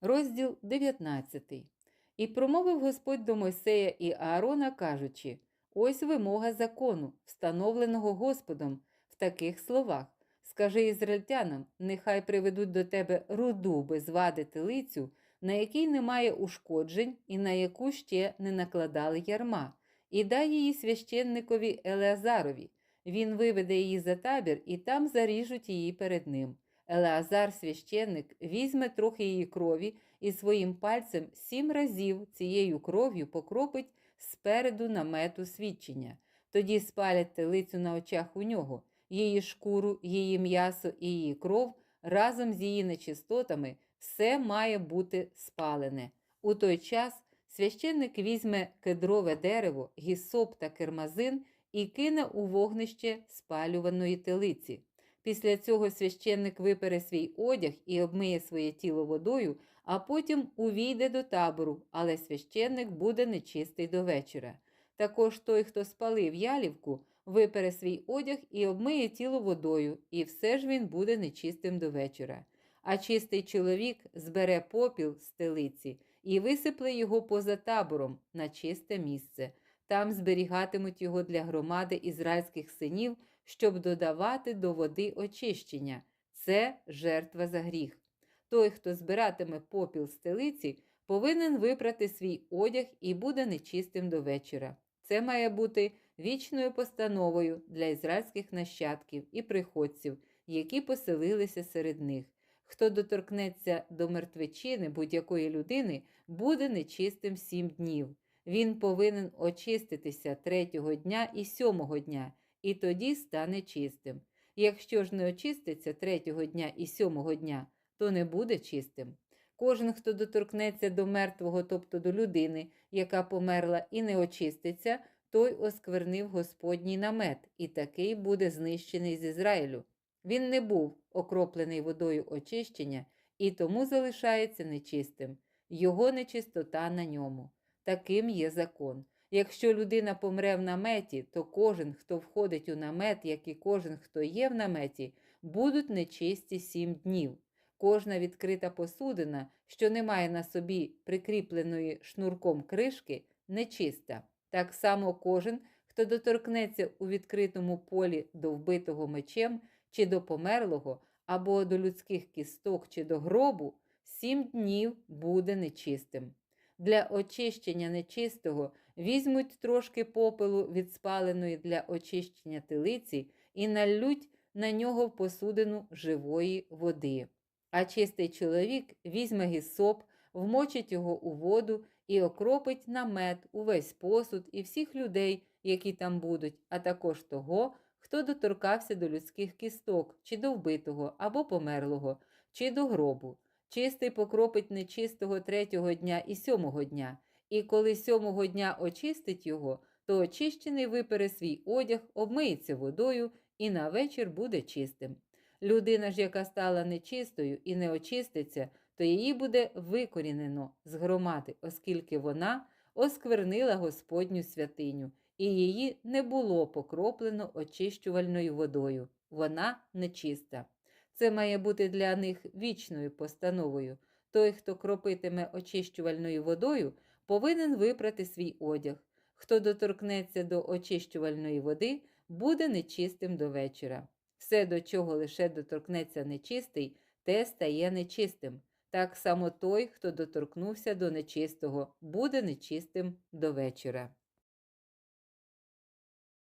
Розділ 19. І промовив Господь до Мойсея і Аарона, кажучи: Ось вимога закону, встановленого Господом, в таких словах. Скажи ізраїльтянам, нехай приведуть до тебе руду без вади телицю, на якій немає ушкоджень і на яку ще не накладали ярма, і дай її священникові Елеазарові. Він виведе її за табір, і там заріжуть її перед ним. Елеазар, священник, візьме трохи її крові і своїм пальцем сім разів цією кров'ю покропить спереду намету свідчення. Тоді спалять телицю на очах у нього, її шкуру, її м'ясо і її кров разом з її нечистотами все має бути спалене. У той час священник візьме кедрове дерево, гісоп та кермазин і кине у вогнище спалюваної телиці. Після цього священник випере свій одяг і обмиє своє тіло водою, а потім увійде до табору, але священник буде нечистий до вечора. Також той, хто спалив ялівку, випере свій одяг і обмиє тіло водою, і все ж він буде нечистим до вечора. А чистий чоловік збере попіл з телиці і висипле його поза табором на чисте місце. Там зберігатимуть його для громади ізраїльських синів, щоб додавати до води очищення. Це жертва за гріх. Той, хто збиратиме попіл з телиці, повинен випрати свій одяг і буде нечистим до вечора. Це має бути вічною постановою для ізраїльських нащадків і приходців, які поселилися серед них. Хто доторкнеться до мертвечини будь-якої людини, буде нечистим сім днів. Він повинен очиститися третього дня і сьомого дня, і тоді стане чистим. Якщо ж не очиститься третього дня і сьомого дня, то не буде чистим. Кожен, хто доторкнеться до мертвого, тобто до людини, яка померла і не очиститься, той осквернив Господній намет, і такий буде знищений з Ізраїлю. Він не був окроплений водою очищення і тому залишається нечистим. Його нечистота на ньому. Таким є закон. Якщо людина помре в наметі, то кожен, хто входить у намет, як і кожен, хто є в наметі, будуть нечисті сім днів. Кожна відкрита посудина, що не має на собі прикріпленої шнурком кришки, нечиста. Так само кожен, хто доторкнеться у відкритому полі до вбитого мечем, чи до померлого, або до людських кісток, чи до гробу, сім днів буде нечистим. Для очищення нечистого візьмуть трошки попелу від спаленої для очищення телиці і налють на нього в посудину живої води. А чистий чоловік візьме гісоп, вмочить його у воду і окропить намет, увесь посуд і всіх людей, які там будуть, а також того, хто доторкався до людських кісток, чи до вбитого або померлого, чи до гробу. Чистий покропить нечистого третього дня і сьомого дня, і коли сьомого дня очистить його, то очищений випере свій одяг, обмиється водою і на вечір буде чистим. Людина ж, яка стала нечистою і не очиститься, то її буде викорінено з громади, оскільки вона осквернила Господню святиню, і її не було покроплено очищувальною водою. Вона нечиста. Це має бути для них вічною постановою. Той, хто кропитиме очищувальною водою, повинен випрати свій одяг. Хто доторкнеться до очищувальної води, буде нечистим до вечора. Все, до чого лише доторкнеться нечистий, те стає нечистим. Так само той, хто доторкнувся до нечистого, буде нечистим до вечора.